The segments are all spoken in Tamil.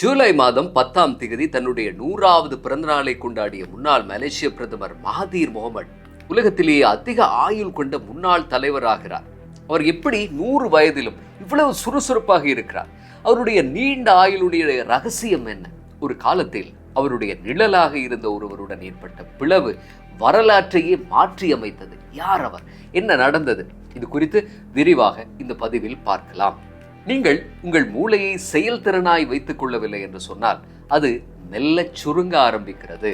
ஜூலை மாதம் பத்தாம் தேதி தன்னுடைய நூறாவது பிறந்தநாளை கொண்டாடிய முன்னாள் மலேசிய பிரதமர் மகாதீர் முகமது உலகத்திலேயே அதிக ஆயுள் கொண்ட முன்னாள் தலைவராகிறார். அவர் எப்படி நூறு வயதிலும் இவ்வளவு சுறுசுறுப்பாக இருக்கிறார்? அவருடைய நீண்ட ஆயுளுடைய ரகசியம் என்ன? ஒரு காலத்தில் அவருடைய நிழலாக இருந்த ஒருவருடன் ஏற்பட்ட பிளவு வரலாற்றையே மாற்றி அமைத்தது. யார் அவர்? என்ன நடந்தது? இது குறித்து விரிவாக இந்த பதிவில் பார்க்கலாம். நீங்கள் உங்கள் மூளையை செயல்திறனாய் வைத்துக் கொள்ளவில்லை என்று சொன்னால் அது மெல்ல சுருங்க ஆரம்பிக்கிறது.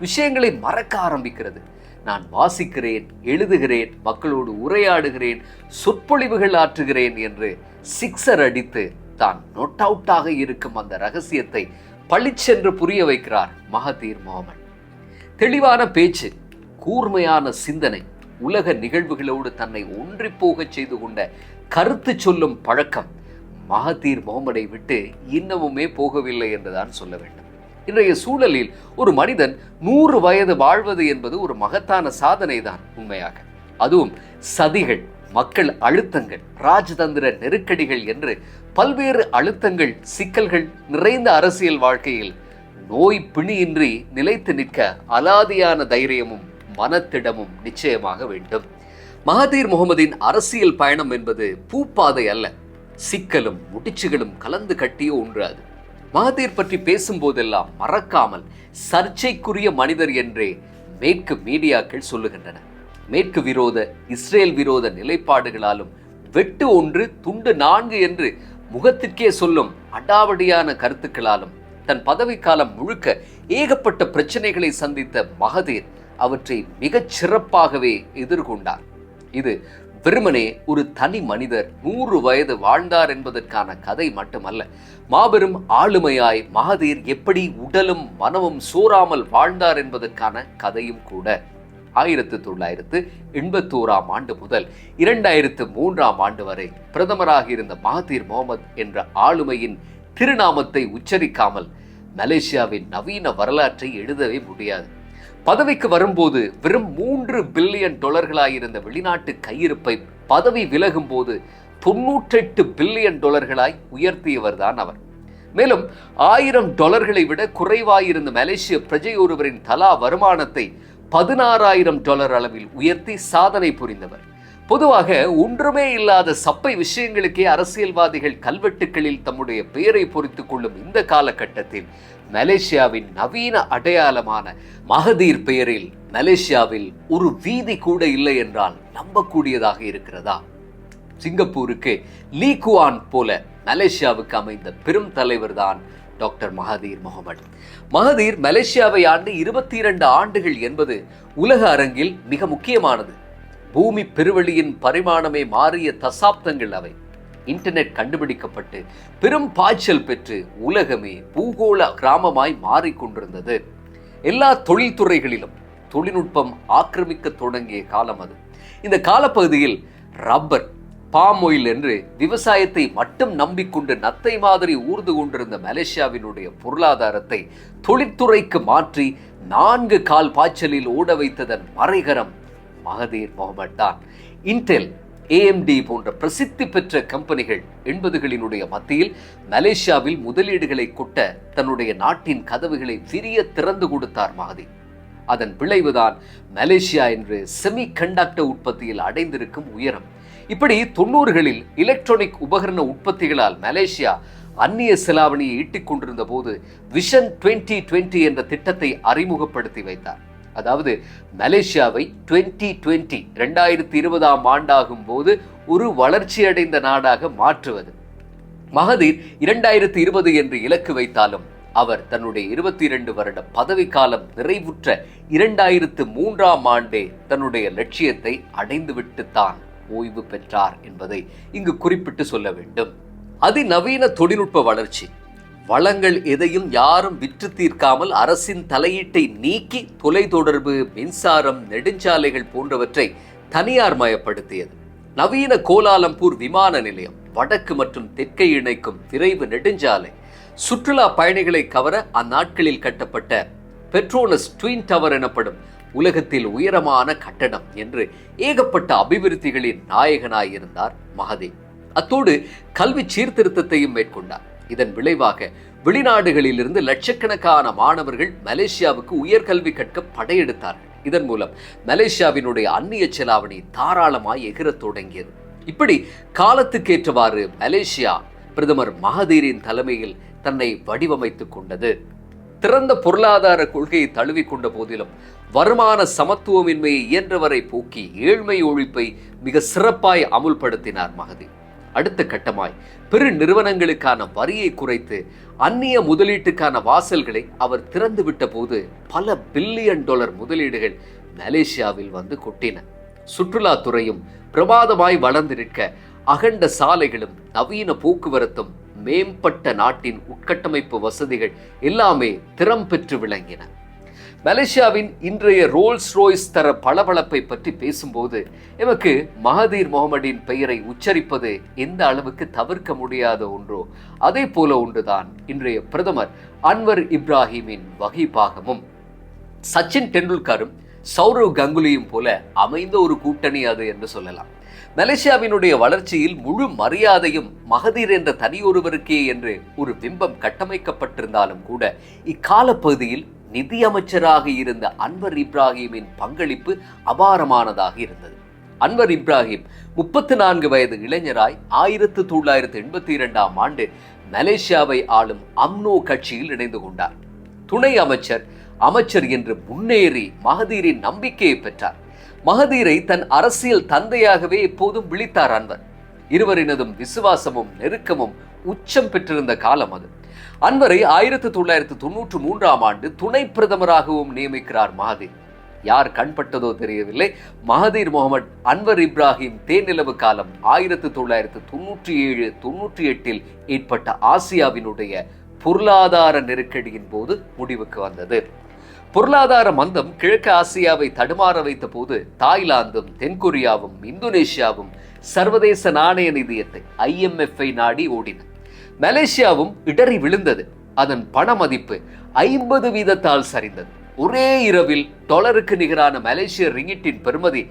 விஷயங்களை மறக்க ஆரம்பிக்கிறது. நான் வாசிக்கிறேன் எழுதுகிறேன் மக்களோடு உரையாடுகிறேன் சொற்பொழிவுகள் ஆற்றுகிறேன் என்று சிக்ஸர் அடித்து தான் நொட் அவுட்டாக இருக்கும் அந்த ரகசியத்தை பளிச்சென்று புரிய வைக்கிறார் மகதீர் முகமது தெளிவான பேச்சு கூர்மையான சிந்தனை உலக நிகழ்வுகளோடு தன்னை ஒன்றி போகச் செய்து கொண்ட கருத்து சொல்லும் பழக்கம் மகத்தீர் முகமதை விட்டு இன்னமுமே போகவில்லை என்றுதான் சொல்ல வேண்டும். இன்றைய சூழலில் ஒரு மனிதன் நூறு வயது வாழ்வது என்பது ஒரு மகத்தான சாதனை தான் உண்மையாக. அதுவும் சதிகள் மக்கள் அழுத்தங்கள் ராஜதந்திர நெருக்கடிகள் என்று பல்வேறு அழுத்தங்கள் சிக்கல்கள் நிறைந்த அரசியல் வாழ்க்கையில் நோய் பிணியின்றி நிலைத்து நிற்க அலாதியான தைரியமும் மனத்திடமும் நிச்சயமாக வேண்டும். மகதீர் முகமதின் அரசியல் பயணம் என்பது பூப்பாதை அல்ல. சிக்கலும் முடிச்சுகளும் கலந்து கட்டிய ஒன்று அது மகதீர் பற்றி பேசும்போதெல்லாம் மறக்காமல் சர்ச்சைக்குரிய மனிதர் என்றே மேற்கு மீடியாக்கள் சொல்லுகின்றன. மேற்கு விரோத இஸ்ரேல் விரோத நிலைப்பாடுகளாலும் வெட்டு ஒன்று துண்டு நான்கு என்று முகத்திற்கே சொல்லும் அடாவடியான கருத்துக்களாலும் தன் பதவிக்காலம் முழுக்க ஏகப்பட்ட பிரச்சனைகளை சந்தித்த மகதீர் அவற்றை மிகச் சிறப்பாகவே எதிர்கொண்டார். இது வெறுமனே ஒரு தனி மனிதர் நூறு வயது வாழ்ந்தார் என்பதற்கான கதை மட்டுமல்ல. மாபெரும் ஆளுமையாய் மகதீர் எப்படி உடலும் மனமும் சோறாமல் வாழ்ந்தார் என்பதற்கான கதையும் கூட. ஆயிரத்து தொள்ளாயிரத்து எண்பத்தோராம் ஆண்டு முதல் இரண்டாயிரத்து மூன்றாம் ஆண்டு வரை பிரதமராக இருந்த மகதீர் முகமது என்ற ஆளுமையின் திருநாமத்தை உச்சரிக்காமல் மலேசியாவின் நவீன வரலாற்றை எழுதவே முடியாது. பதவிக்கு வரும்போது வெறும் மூன்று பில்லியன் டாலர்களாயிருந்த வெளிநாட்டு கையிருப்பை பதவி விலகும் போது தொன்னூற்றெட்டு பில்லியன் டாலர்களாய் உயர்த்தியவர் தான் அவர். மேலும் ஆயிரம் டாலர்களை விட குறைவாயிருந்த மலேசிய பிரஜை ஒருவரின் தலா வருமானத்தை பதினாறாயிரம் டாலர் அளவில் உயர்த்தி சாதனை புரிந்தவர். பொதுவாக ஒன்றுமே இல்லாத சப்பை விஷயங்களுக்கே அரசியல்வாதிகள் கல்வெட்டுகளில் தம்முடைய பெயரை பொறித்துக் கொள்ளும் இந்த காலகட்டத்தில் மலேசியாவின் நவீன அடையாளமான மகதீர் பெயரில் மலேசியாவில் ஒரு வீதி கூட இல்லை என்றால் நம்பக்கூடியதாக இருக்கிறதா? சிங்கப்பூருக்கு லீ குவான் போல மலேசியாவுக்கு அமைந்த பெரும் தலைவர் தான் டாக்டர் மகதீர் முகமது. மகதீர் மலேசியாவை ஆண்டு இருபத்தி இரண்டு ஆண்டுகள் என்பது உலக அரங்கில் மிக முக்கியமானது. பூமி பெருவெளியின் பரிமாணமே மாறிய தசாப்தங்கள் அவை. இன்டர்நெட் கண்டுபிடிக்கப்பட்டு பெரும் பாய்ச்சல் பெற்று உலகமே பூகோள கிராமமாய் மாறிக்கொண்டிருந்தது எல்லா தொழில்துறைகளிலும் தொழில்நுட்பம் ஆக்கிரமிக்க தொடங்கிய காலம் அது. இந்த காலப்பகுதியில் ரப்பர் பாம் ஆயில் என்று விவசாயத்தை மட்டும் நம்பிக்கொண்டு நத்தை மாதிரி ஊர்ந்து கொண்டிருந்த மலேசியாவினுடைய பொருளாதாரத்தை தொழில்துறைக்கு மாற்றி நான்கு கால் பாய்ச்சலில் ஓட வைத்ததன் மறைகரம் மகதீர் முகமது தான். இன்டெல் ஏஎம்டி போன்ற பிரசித்தி பெற்ற கம்பெனிகள் எண்பதுகளினுடைய மத்தியில் மலேசியாவில் முதலீடுகளை கொட்ட தன்னுடைய நாட்டின் கதவுகளை விரிய திறந்து கொடுத்தார் மகதீர் அதன் விளைவுதான் மலேசியா என்று செமி கண்டக்டர் உற்பத்தியில் அடைந்திருக்கும் உயரம். இப்படி தொண்ணூறுகளில் எலக்ட்ரானிக் உபகரண உற்பத்திகளால் மலேசியா அந்நிய செலாவணியை ஈட்டிக் கொண்டிருந்த போது விஷன் டுவெண்ட்டி டுவெண்ட்டி என்ற திட்டத்தை அறிமுகப்படுத்தி வைத்தார். அதாவது மலேசியாவை டுவெண்ட்டி டுவெண்ட்டி ரெண்டாயிரத்தி இருபதாம் ஆண்டாகும் போது ஒரு வளர்ச்சியடைந்த நாடாக மாற்றுவது. மகதீர் இரண்டாயிரத்தி இருபது என்று இலக்கு வைத்தாலும் அவர் தன்னுடைய இருபத்தி இரண்டு வருட பதவிக்காலம் நிறைவுற்ற இரண்டாயிரத்து மூன்றாம் ஆண்டே தன்னுடைய லட்சியத்தை அடைந்துவிட்டுத்தான் ஓய்வு பெற்றார் என்பதை இங்கு குறிப்பிட்டு சொல்ல வேண்டும். அதிநவீன தொழில்நுட்ப வளர்ச்சி. வளங்கள் எதையும் யாரும் விற்று தீர்க்காமல் அரசின் தலையீட்டை நீக்கி தொலைத்தொடர்பு மின்சாரம் நெடுஞ்சாலைகள் போன்றவற்றை தனியார் மயப்படுத்தியது. நவீன கோலாலம்பூர் விமான நிலையம் வடக்கு மற்றும் தெற்கை இணைக்கும் விரைவு நெடுஞ்சாலை. சுற்றுலா பயணிகளை கவர அந்நாட்களில் கட்டப்பட்ட பெட்ரோனஸ் ட்வின் டவர் எனப்படும் உலகத்தில் உயரமான கட்டடம் என்று ஏகப்பட்ட அபிவிருத்திகளின் நாயகனாயிருந்தார் மகதேவ். அத்தோடு கல்வி சீர்திருத்தத்தையும் மேற்கொண்டார். இதன் விளைவாக வெளிநாடுகளிலிருந்து லட்சக்கணக்கான மாணவர்கள் மலேசியாவுக்கு உயர்கல்வி கற்க படையெடுத்தார்கள். இதன் மூலம் மலேசியாவினுடைய அந்நிய செலாவணி தாராளமாய் எகிரத் தொடங்கியது. இப்படி காலத்துக்கேற்றவாறு மலேசியா பிரதமர் மகதீரின் தலைமையில் தன்னை வடிவமைத்துக் கொண்டது. திறந்த பொருளாதார கொள்கையை தழுவிக்கொண்ட போதிலும் வருமான சமத்துவமின்மையை இயன்றவரை போக்கி ஏழ்மை ஒழிப்பை மிக சிறப்பாய் அமுல்படுத்தினார் மகதீர். அடுத்த கட்டமாய் பெரு நிறுவனங்களுக்கான வரியை குறைத்து அந்நிய முதலீட்டுக்கான வாசல்களை அவர் திறந்துவிட்ட போது பல பில்லியன் டாலர் முதலீடுகள் மலேசியாவில் வந்து கொட்டின. சுற்றுலாத்துறையும் பிரமாதமாய் வளர்ந்து நிற்க அகண்ட சாலைகளும் நவீன போக்குவரத்தும் மேம்பட்ட நாட்டின் உட்கட்டமைப்பு வசதிகள் எல்லாமே திறம் பெற்று விளங்கின. மலேசியாவின் இன்றைய ரோல்ஸ் ரோய்ஸ் தர பளபளப்பை பற்றி பேசும்போது எமக்கு மகதீர் முகமதின் பெயரை உச்சரிப்பது எந்த அளவுக்கு தவிர்க்க முடியாத ஒன்றோ அதே போல ஒன்றுதான் இன்றைய பிரதமர் அன்வர் இப்ராஹிமின் வகிபாகமும் சச்சின் டெண்டுல்கரும் சௌரவ் கங்குலியும் போல அமைந்த ஒரு கூட்டணி அது என்று சொல்லலாம். மலேசியாவினுடைய வளர்ச்சியில் முழு மரியாதையும் மகதீர் என்ற தனியொருவருக்கே என்று ஒரு பிம்பம் கட்டமைக்கப்பட்டிருந்தாலும் கூட இக்கால பகுதியில் நிதியமைச்சராக இருந்த அன்வர் இப்ராஹிமின் பங்களிப்பு அபாரமானதாக இருந்தது. அன்வர் இப்ராஹிம் முப்பத்தி நான்கு வயது இளைஞராய் ஆயிரத்து தொள்ளாயிரத்து எண்பத்தி இரண்டாம் ஆண்டு மலேசியாவை ஆளும் அம்னோ கட்சியில் இணைந்து கொண்டார். துணை அமைச்சர் அமைச்சர் என்று முன்னேறி மகதீரின் நம்பிக்கையை பெற்றார். மகதீரை தன் அரசியல் தந்தையாகவே எப்போதும் விழித்தார் அன்வர். இருவரினதும் விசுவாசமும் நெருக்கமும் உச்சம் பெற்றிருந்த காலம் அது. அன்வரை ஆயிரத்தி தொள்ளாயிரத்தி தொன்னூற்று மூன்றாம் ஆண்டு துணை பிரதமராகவும் நியமிக்கிறார் மகதீர். யார் கண்பட்டதோ தெரியவில்லை. மகதீர் முகமது அன்வர் இப்ராஹிம் தேனிலவு காலம் ஆயிரத்தி தொள்ளாயிரத்து தொன்னூற்றி ஏழு தொன்னூற்றி எட்டில் ஏற்பட்ட ஆசியாவினுடைய பொருளாதார நெருக்கடியின் போது முடிவுக்கு வந்தது. பொருளாதார மந்தம் கிழக்கு ஆசியாவை தடுமாற வைத்த போது தாய்லாந்தும் தென்கொரியாவும் இந்தோனேஷியாவும் சர்வதேச நாணய நிதியத்தை ஐஎம்எஃப்ஐ நாடி ஓடின. மலேசியாவும் இடறி விழுந்தது. அதன் பண மதிப்பு ஐம்பது வீதத்தால் சரிந்தது. ஒரே இரவில் டாலருக்கு நிகரான மலேசிய ரிங்கிட்டின் பெறுமதி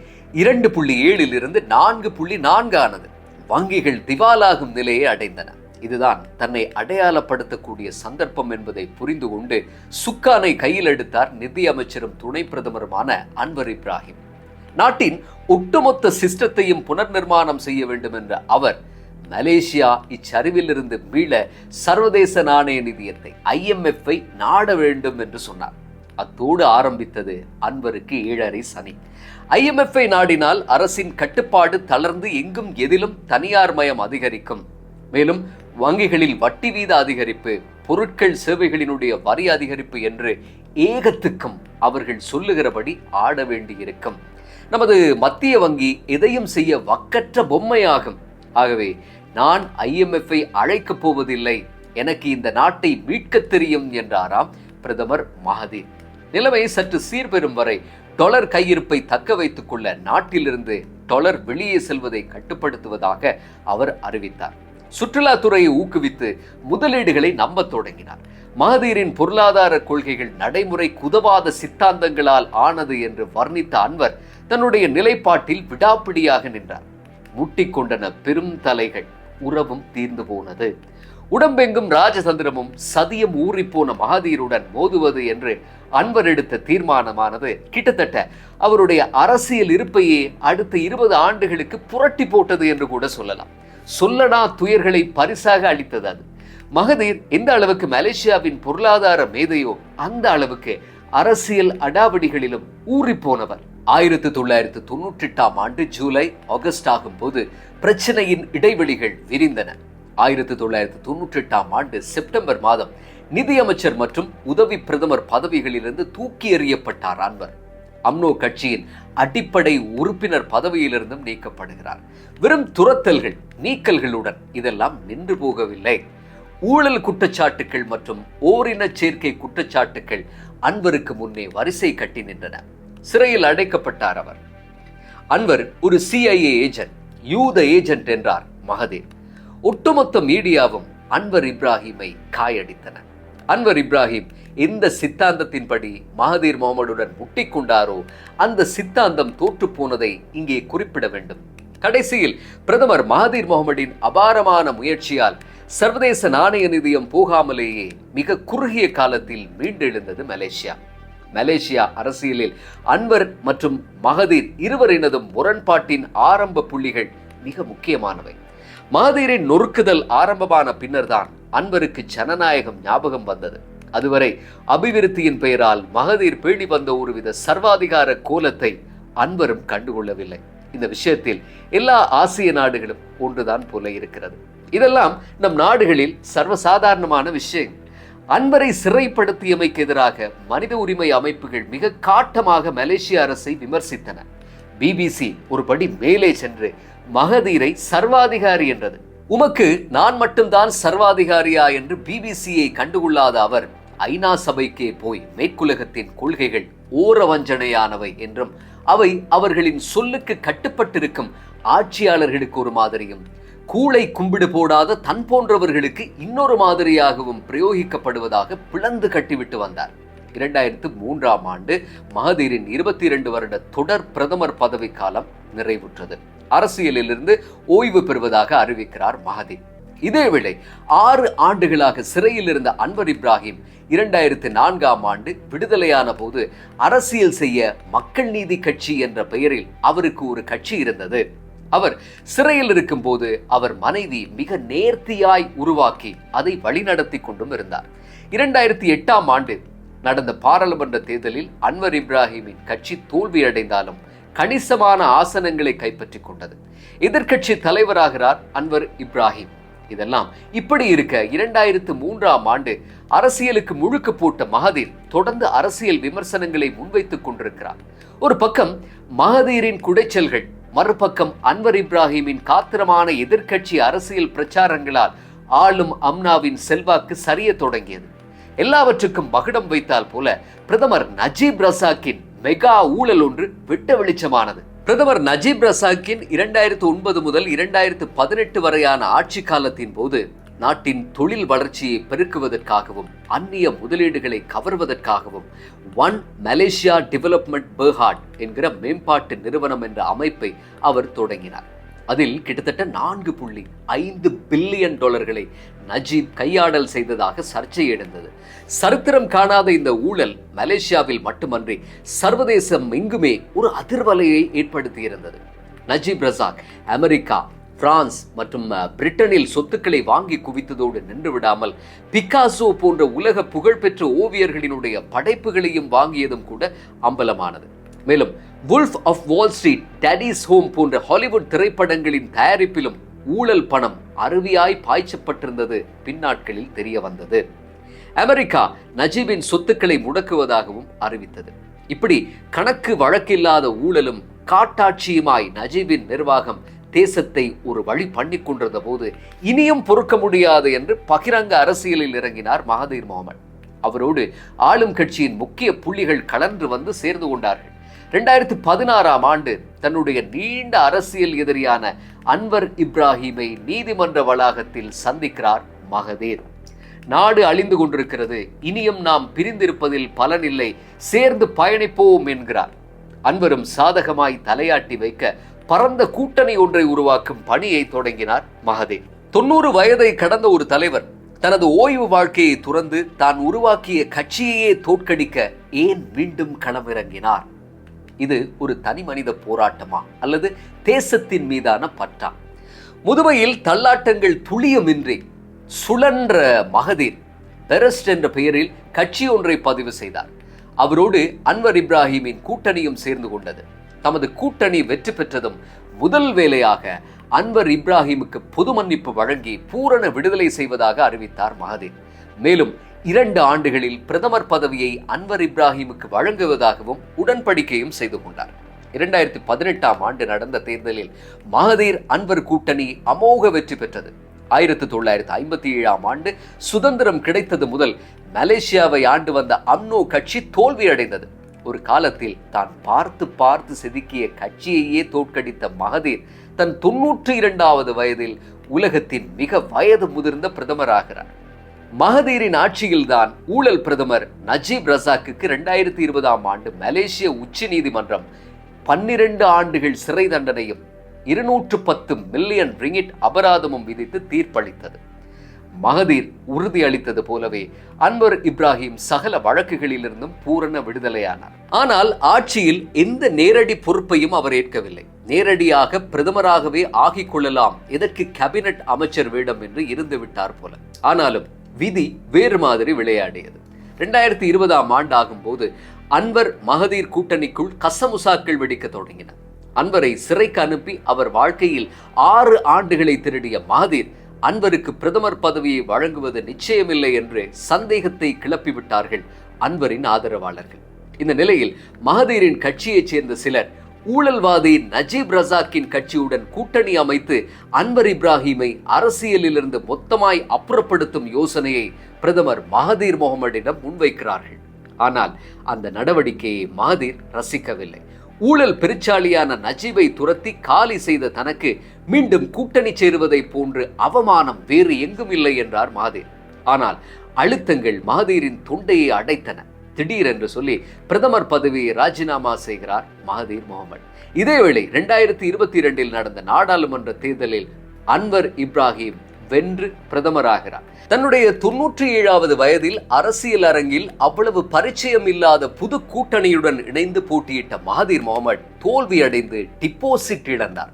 இரண்டு புள்ளி ஏழில் இருந்து நான்கு புள்ளி நான்கு ஆனது வங்கிகள் திவாலாகும் நிலையை அடைந்தன. இதுதான் தன்னை அடையாளப்படுத்தக்கூடிய சந்தர்ப்பம் என்பதை புரிந்து கொண்டு சுக்கானை கையில் எடுத்தார் நிதி அமைச்சரும் துணை பிரதமருமான அன்வர் இப்ராஹிம். நாட்டின் ஒட்டுமொத்த சிஸ்டத்தையும் புனர் நிர்மாணம் செய்ய வேண்டும் என்ற அவர் மலேசியா இச்சரிவிலிருந்து மீள சர்வதேச நாணய நிதியத்தை ஐஎம்எஃப்ஐ நாட வேண்டும் என்று சொன்னார். அத்தோடு ஆரம்பித்தது அன்வருக்கு ஏழரை சனி. ஐஎம்எஃப்ஐ நாடினால் அரசின் கட்டுப்பாடு தளர்ந்து எங்கும் எதிலும் தனியார் மயம் அதிகரிக்கும். மேலும் வங்கிகளில் வட்டி வீத அதிகரிப்பு பொருட்கள் சேவைகளினுடைய வரி அதிகரிப்பு என்று ஏகத்துக்கும் அவர்கள் சொல்லுகிறபடி ஆட வேண்டியிருக்கும். நமது மத்திய வங்கி எதையும் செய்ய வக்கற்ற பொம்மையாகும். ஆகவே நான் ஐஎம்எஃப்ஐ அழைக்கப் போவதில்லை. எனக்கு இந்த நாட்டை மீட்கத் தெரியும் என்றாராம் பிரதமர் மகதீர் நிலைமை சற்று சீர்பெறும் வரை டொலர் கையிருப்பை தக்க வைத்துக் கொள்ள நாட்டிலிருந்து டொலர் வெளியே செல்வதை கட்டுப்படுத்துவதாக அவர் அறிவித்தார். சுற்றுலாத்துறையை ஊக்குவித்து முதலீடுகளை நம்பத் தொடங்கினார். மகதீரின் பொருளாதார கொள்கைகள் நடைமுறை குதவாத சித்தாந்தங்களால் ஆனது என்று வர்ணித்த அன்வர் தன்னுடைய நிலைப்பாட்டில் விடாப்பிடியாக நின்றார். முட்டிக்கொண்டன பெரும் தலைகள் உறவும் தீர்ந்து போனது. உடம்பெங்கும் ராஜதந்திரமும் சதியம் ஊறிப்போன மகாதீருடன் மோதுவது என்று அன்பர் எடுத்த தீர்மானமானது கிட்டத்தட்ட அவருடைய அரசியல் இருப்பையே அடுத்த இருபது ஆண்டுகளுக்கு புரட்டி போட்டது என்று கூட சொல்லலாம். சொல்லனா துயர்களை பரிசாக அளித்தது அது. மகதீர் எந்த அளவுக்கு மலேசியாவின் பொருளாதார மேதையோ அந்த அளவுக்கு அரசியல் அடாவடிகளிலும் ஊறி போனவர். ஆயிரத்தி தொள்ளாயிரத்து தொன்னூற்றி எட்டாம் ஆண்டு ஜூலை ஆகஸ்ட் ஆகும் போது பிரச்சனையின் இடைவெளிகள் விரிந்தன. ஆயிரத்தி தொள்ளாயிரத்தி தொன்னூற்றி எட்டாம் ஆண்டு செப்டம்பர் மாதம் நிதியமைச்சர் மற்றும் உதவி பிரதமர் பதவிகளிலிருந்து தூக்கி எறியப்பட்டார் அன்வர் அம்னோ கட்சியின் அடிப்படை உறுப்பினர் பதவியிலிருந்தும் நீக்கப்படுகிறார். வெறும் துரத்தல்கள் நீக்கல்களுடன் இதெல்லாம் நின்று போகவில்லை. ஊழல் குற்றச்சாட்டுகள் மற்றும் ஓரின சேர்க்கை குற்றச்சாட்டுகள் அன்வருக்கு முன்னே வரிசை கட்டி நின்றன. சிறையில் அடைக்கப்பட்டார் அவர். அன்வர் ஒரு சிஐஏ ஏஜென்ட் யூத ஏஜென்ட் என்றார் மகதேர் ஒட்டுமொத்த மீடியாவும் அன்வர் இப்ராஹிமை காயடித்தன. அன்வர் இப்ராஹிம் எந்த சித்தாந்தத்தின்படி மகதீர் முகமதுடன் முட்டிக்கொண்டாரோ அந்த சித்தாந்தம் தோற்று போனதை இங்கே குறிப்பிட வேண்டும். கடைசியில் பிரதமர் மகதீர் முகமதின் அபாரமான முயற்சியால் சர்வதேச நாணய நிதியம் போகாமலேயே மிக குறுகிய காலத்தில் மீண்டெழுந்தது மலேசியா. மலேசியா அரசியலில் அன்வர் மற்றும் மகதீர் இருவரினதும் முரண்பாட்டின் ஆரம்ப புள்ளிகள் மிக முக்கியமானவை. மகதீரின் நொறுக்குதல் ஆரம்பமான பின்னர்தான் அன்வருக்கு ஜனநாயகம் ஞாபகம் வந்தது. அதுவரை அபிவிருத்தியின் பெயரால் மகதீர் பேணி வந்த ஒருவித சர்வாதிகார கோலத்தை அன்வரும் கண்டுகொள்ளவில்லை. இந்த விஷயத்தில் எல்லா ஆசிய நாடுகளும் ஒன்றுதான் போல இருக்கிறது. இதெல்லாம் நம் நாடுகளில் சர்வசாதாரணமான விஷயம் அன்பரை சிறைப்படுத்தியமைக்கு எதிராக மனித உரிமை அமைப்புகள் மிக காட்டமாக மலேசிய அரசை விமர்சித்தன. பிபிசி ஒரு படி மேலே சென்று மகதீரை சர்வாதிகாரி என்றது. உமக்கு நான் மட்டும்தான் சர்வாதிகாரியா என்று பிபிசியை கண்டுகொள்ளாத அவர் ஐநா சபைக்கே போய் மேற்குலகத்தின் கொள்கைகள் ஓரவஞ்சனையானவை என்றும் அவை அவர்களின் சொல்லுக்கு கட்டுப்பட்டிருக்கும் ஆட்சியாளர்களுக்கு ஒரு மாதிரியும் கூளை கும்பிடு போடாத தன் போன்றவர்களுக்கு இன்னொரு மாதிரியாகவும் பிரயோகிக்கப்படுவதாக பிளந்து கட்டிவிட்டு வந்தார். இரண்டாயிரத்து மூன்றாம் ஆண்டு மகதீரின் இருபத்தி இரண்டு வருட தொடர் பிரதமர் பதவி காலம் நிறைவுற்றது. அரசியலிலிருந்து ஓய்வு பெறுவதாக அறிவிக்கிறார் மகதீர். இதேவேளை ஆறு ஆண்டுகளாக சிறையில் இருந்த அன்வர் இப்ராஹிம் இரண்டாயிரத்து நான்காம் ஆண்டு விடுதலையான போது அரசியல் செய்ய மக்கள் நீதி கட்சி என்ற பெயரில் அவருக்கு ஒரு கட்சி இருந்தது. அவர் சிறையில் இருக்கும்போது அவர் மனைவி மிக நேர்த்தியாய் உருவாக்கி அதை வழிநடத்தி கொண்டும் இருந்தார். இரண்டாயிரத்தி எட்டாம் ஆண்டு நடந்த பாராளுமன்ற தேர்தலில் அன்வர் இப்ராஹிமின் கட்சி தோல்வியடைந்தாலும் கணிசமான ஆசனங்களை கைப்பற்றி கொண்டது. எதிர்க்கட்சி தலைவராகிறார் அன்வர் இப்ராஹிம். இதெல்லாம் இப்படி இருக்க இரண்டாயிரத்து மூன்றாம் ஆண்டு அரசியலுக்கு முழுக்கு போட்ட மகதீர் தொடர்ந்து அரசியல் விமர்சனங்களை முன்வைத்துக் கொண்டிருக்கிறார். ஒரு பக்கம் மகதீரின் குடைச்சல்கள் மறுபக்கம் அன்வர் இப்ராஹிமின் காத்திரமான எதிர்க்கட்சி அரசியல் பிரச்சாரங்களால் ஆளும் அம்னாவின் செல்வாக்கு சரிய தொடங்கியது. எல்லாவற்றுக்கும் மகுடம் வைத்தால் போல பிரதமர் நஜீப் ரசாக்கின் மெகா ஊழல் ஒன்று விட்ட வெளிச்சமானது. பிரதமர் நஜீப் ரசாக்கின் இரண்டாயிரத்து ஒன்பது முதல் இரண்டாயிரத்து பதினெட்டு வரையான ஆட்சி காலத்தின் போது நாட்டின் தொழில் வளர்ச்சியை பெருக்குவதற்காகவும் அந்நிய முதலீடுகளை கவர்வதற்காகவும் ஒன் மலேசியா டெவலப்மெண்ட் பெர்ஹாட் என்கிற மேம்பாட்டு நிறுவனம் என்ற அமைப்பை அவர் தொடங்கினார். அதில் கிட்டத்தட்ட நான்கு புள்ளி ஐந்து பில்லியன் டாலர்களை நஜீப் கையாடல் செய்ததாக சர்ச்சை எழுந்தது. சரித்திரம் காணாத இந்த ஊழல் மலேசியாவில் மட்டுமன்றி சர்வதேசம் எங்குமே ஒரு அதிர்வலையை ஏற்படுத்தியிருந்தது. நஜீப் ரசாக் அமெரிக்கா பிரான்ஸ் மற்றும் பிரிட்டனில் சொத்துக்களை வாங்கி குவித்ததோடு நின்று விடாமல் பிக்காசோ போன்ற உலக புகழ்பெற்ற ஓவியர்களினுடைய படைப்புகளையும் வாங்கியதும் கூட அம்பலமானது. மேலும் Wolf of Wall Street Daddy's Home போன்ற ஹாலிவுட் திரைப்படங்களின் தயாரிப்பிலும் ஊழல் பணம் அருவியாய் பாய்ச்சப்பட்டிருந்தது பின்னாட்களில் தெரிய வந்தது அமெரிக்கா நஜீபின் சொத்துக்களை முடக்குவதாகவும் அறிவித்தது. இப்படி கணக்கு வழக்கில்லாத ஊழலும் காட்டாட்சியுமாய் நஜீபின் நிர்வாகம் தேசத்தை ஒரு வழி பண்ணி கொண்டிருந்த போது இனியும் பொறுக்க முடியாது என்று பகிரங்க அரசியலில் இறங்கினார் மகதீர் முகமது. அவரோடு ஆளும் கட்சியின் முக்கிய புள்ளிகள் கலன்று வந்து சேர்ந்து கொண்டார்கள். ரெண்டாயிரத்தி பதினாறாம் ஆண்டு தன்னுடைய நீண்ட அரசியல் எதிரியான அன்வர் இப்ராஹிமை நீதிமன்ற வளாகத்தில் சந்திக்கிறார் மகதீர். நாடு அழிந்து கொண்டிருக்கிறது. இனியும் நாம் பிரிந்திருப்பதில் பலனில்லை. சேர்ந்து பயணிப்போம் என்கிறார். அன்வரும் சாதகமாய் தலையாட்டி வைக்க பரந்த கூட்டணி ஒன்றை உருவாக்கும் பணியை தொடங்கினார் மகதேவ். தொண்ணூறு வயதை கடந்த ஒரு தலைவர் தனது ஓய்வு வாழ்க்கையை துறந்து தான் உருவாக்கிய கட்சியையே தோற்கடிக்க ஏன் மீண்டும் களமிறங்கினார்? இது ஒரு தனி மனித போராட்டமா அல்லது தேசத்தின் மீதான பற்றா? முதுமையில் தள்ளாட்டங்கள் துளியமின்றி சுழன்ற மகதீர் பெரஸ்ட் என்ற பெயரில் கட்சி ஒன்றை பதிவு செய்தார். அவரோடு அன்வர் இப்ராஹிமின் கூட்டணியும் சேர்ந்து கொண்டது. தமது கூட்டணி வெற்றி பெற்றதும் முதல் வேலையாக அன்வர் இப்ராஹிமுக்கு பொது மன்னிப்பு வழங்கி பூரண விடுதலை செய்வதாக அறிவித்தார் மகதீர் மேலும் இரண்டு ஆண்டுகளில் பிரதமர் பதவியை அன்வர் இப்ராஹிமுக்கு வழங்குவதாகவும் உடன்படிக்கையும் செய்து கொண்டார். இரண்டாயிரத்தி பதினெட்டாம் ஆண்டு நடந்த தேர்தலில் மகதீர் அன்வர் கூட்டணி அமோக வெற்றி பெற்றது. ஆயிரத்தி தொள்ளாயிரத்தி ஐம்பத்தி ஏழாம் ஆண்டு சுதந்திரம் கிடைத்தது முதல் மலேசியாவை ஆண்டு வந்த அம்னோ கட்சி தோல்வியடைந்தது. ஒரு காலத்தில் தான் பார்த்து பார்த்து செதுக்கிய கட்சியையே தோற்கடித்த மகதீர் தன் தொன்னூற்றி இரண்டாவது வயதில் உலகத்தின் மிக வயது முதிர்ந்த பிரதமராகிறார். மகதீரின் ஆட்சியில்தான் ஊழல் பிரதமர் நஜீப் ரசாக்குக்கு இரண்டாயிரத்தி இருபதாம் ஆண்டு மலேசிய உச்ச நீதிமன்றம் பன்னிரண்டு ஆண்டுகள் சிறை தண்டனையும் இருநூற்று பத்து மில்லியன் ரிங்கிட் அபராதமும் விதித்து தீர்ப்பளித்தது. மகதீர் உறுதி அளித்தது போலவே அன்வர் இப்ராஹிம் சகல வழக்குகளிலிருந்தும் பூரண விடுதலையானார். ஆனால் ஆட்சியில் எந்த நேரடி பொறுப்பையும் அவர் ஏற்கவில்லை. நேரடியாக பிரதமராகவே ஆகிக் கொள்ளலாம். எதற்கு கேபினட் அமைச்சர் வேடம் என்று இருந்து விட்டார் போல. ஆனாலும் விதி வேறு மாதிரி விளையாடியது. ரெண்டாயிரத்தி இருபதாம் ஆண்டு ஆகும்போது அன்வர் மகதீர் கூட்டணிக்குள் கசமுசாக்கள் வெடிக்க தொடங்கின அன்வரை சிறைக்கு அனுப்பி அவர் வாழ்க்கையில் ஆறு ஆண்டுகளை திருடிய மகதீர் அன்வருக்கு பிரதமர் பதவியை வழங்குவது நிச்சயமில்லை என்று சந்தேகத்தை கிளப்பிவிட்டார்கள் அன்வரின் ஆதரவாளர்கள். இந்த நிலையில் மகதீரின் கட்சியைச் சேர்ந்த சிலர் ஊழல்வாதி நஜீப் ரசாக்கின் கட்சியுடன் கூட்டணி அமைத்து அன்வர் இப்ராஹிமை அரசியலிலிருந்து மொத்தமாய் அப்புறப்படுத்தும் யோசனையை பிரதமர் மகதீர் முகமதிடம் முன்வைக்கிறார்கள். ஆனால் அந்த நடவடிக்கையை மகதீர் ரசிக்கவில்லை. ஊழல் பெருச்சாளியான நஜீபை துரத்தி காலி செய்த தனக்கு மீண்டும் கூட்டணி சேருவதை போன்று அவமானம் வேறு எங்கும் இல்லை என்றார் மகதீர் ஆனால் அழுத்தங்கள் மகதீரின் தொண்டையை அடைத்தன. திடீரென்று சொல்லி பிரதமர் பதவியை ராஜினாமா செய்கிறார் மகதீர் முகமது. இதேவேளை இரண்டாயிரத்தி இருபத்தி இரண்டில் நடந்த நாடாளுமன்ற தேர்தலில் அன்வர் இப்ராஹிம் வென்று பிரதமராகிறார். தன்னுடைய தொன்னூற்றி ஏழாவது வயதில் அரசியல் அரங்கில் அவ்வளவு பரிச்சயம் இல்லாத புது கூட்டணியுடன் இணைந்து போட்டியிட்ட மகாதீர் முகமது தோல்வியடைந்து டிப்போசிட் இழந்தார்.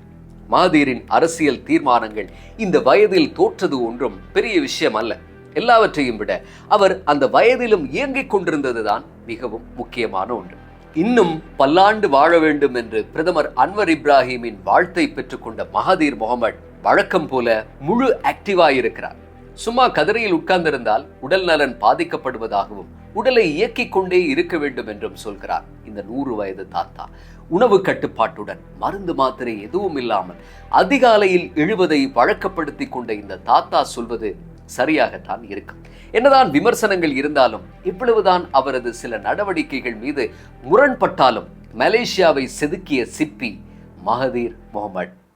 மகாதீரின் அரசியல் தீர்மானங்கள் இந்த வயதில் தோற்றது ஒன்றும் பெரிய விஷயம் அல்ல. எல்லாவற்றையும் விட அவர் அந்த வயதிலும் இயங்கிக் கொண்டிருந்ததுதான் மிகவும் முக்கியமான ஒன்று. இன்னும் பல்லாண்டு வாழ வேண்டும் என்று பிரதமர் அன்வர் இப்ராஹிமின் வாழ்த்தை பெற்றுக்கொண்ட மகாதீர் முகமட் வழக்கம் போல முழு ஆக்டிவா இருக்கிறார். சும்மா கதிரையில் உட்கார்ந்திருந்தால் உடல் நலன் பாதிக்கப்படுவதாகவும் உடலை இயக்கிக் கொண்டே இருக்க வேண்டும் என்றும் சொல்கிறார் இந்த நூறு வயது தாத்தா. உணவு கட்டுப்பாட்டுடன் மருந்து மாத்திரை எதுவும் இல்லாமல் அதிகாலையில் எழுவதை வழக்கப்படுத்தி கொண்ட இந்த தாத்தா சொல்வது சரியாகத்தான் இருக்கும். என்னதான் விமர்சனங்கள் இருந்தாலும் இவ்வளவுதான் அவரது சில நடவடிக்கைகள் மீது முரண்பட்டாலும் மலேசியாவை செதுக்கிய சிப்பி மகதீர் முகமட்